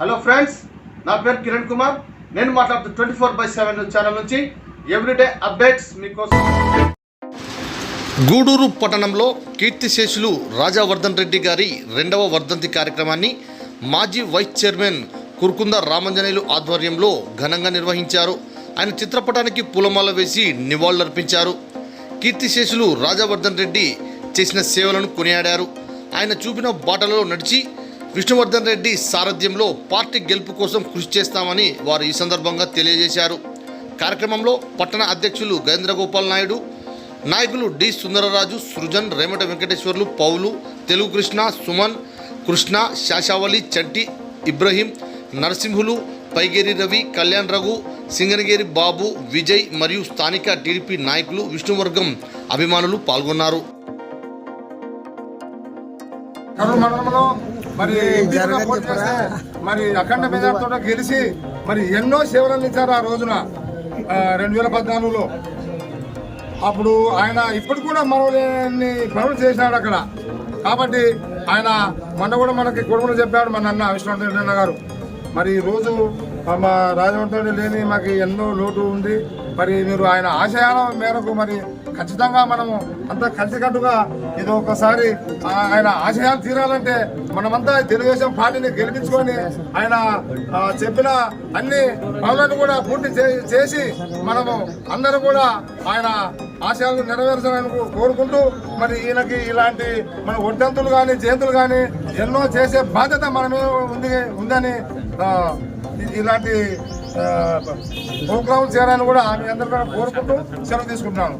Hello friends నా పేరు కిరణ్ కుమార్. నేను మాట్లాడుతూ twenty four by seven channel నుంచి ఎవ్రీడే అప్డేట్స్ మీకోసం. గూడూరు పట్టణంలో కీర్తిశేషులు రాజావర్ధన్ రెడ్డి గారి రెండవ వర్ధంతి కార్యక్రమాన్ని మాజీ వైస్ చైర్మన్ కురుకుంద రామంజనేయులు ఆధ్వర్యంలో ఘనంగా నిర్వహించారు. ఆయన చిత్రపటానికి పూలమాల వేసి నివాళులర్పించారు. కీర్తిశేషులు రాజావర్ధన్ రెడ్డి చేసిన సేవలను కొనియాడారు. ఆయన చూపిన బాటలలో నడిచి విష్ణువర్ధన్ రెడ్డి సారథ్యంలో పార్టీ గెలుపు కోసం కృషి చేస్తామని వారు ఈ సందర్భంగా తెలియజేశారు. కార్యక్రమంలో పట్టణ అధ్యక్షులు గజేంద్ర గోపాల్ నాయుడు నాయకులు డి సుందరరాజు సృజన్ రేమట వెంకటేశ్వర్లు పౌలు తెలుగు కృష్ణ సుమన్ కృష్ణ శాశావళి చట్టి ఇబ్రహీం నరసింహులు పైగేరి రవి కళ్యాణ్ రఘు సింగనగిరి బాబు విజయ్ మరియు స్థానిక టీడీపీ నాయకులు విష్ణువర్గం అభిమానులు పాల్గొన్నారు. మరి మరి అఖండ మెజార్టీతో గెలిచి మరి ఎన్నో సేవలు అందించారు ఆ రోజున. రెండు వేల పద్నాలుగులో. అప్పుడు ఆయన ఇప్పుడు కూడా మరొకని పనులు చేసినాడు అక్కడ. కాబట్టి ఆయన మొన్న కూడా మనకి కొడుకులు చెప్పాడు మన అన్న అన్న గారు. మరి ఈరోజు రోజు మా రాజమండ్రి లేని మాకు ఎన్నో లోటు ఉంది. మరి మీరు ఆయన ఆశయాల మేరకు మరి ఖచ్చితంగా మనము అంతా కలిసికట్టుగా ఇది ఒకసారి ఆయన ఆశయాలు తీరాలంటే మనమంతా తెలుగుదేశం పార్టీని గెలిపించుకొని ఆయన చెప్పిన అన్ని పనులను కూడా పూర్తి చే- చేసి మనము అందరూ కూడా ఆయన ఆశయాలను నెరవేర్చాలని కోరుకుంటూ మరి ఈయనకి ఇలాంటి మన ఒడ్డంతులు కానీ జయంతులు కానీ ఎన్నో చేసే బాధ్యత మనమే ఉంది ఉందని ఇలాంటి ప్రోగ్రామ్ చేయాలని కూడా మీ అందరూ కూడా కోరుకుంటూ సెలవు తీసుకుంటున్నాను.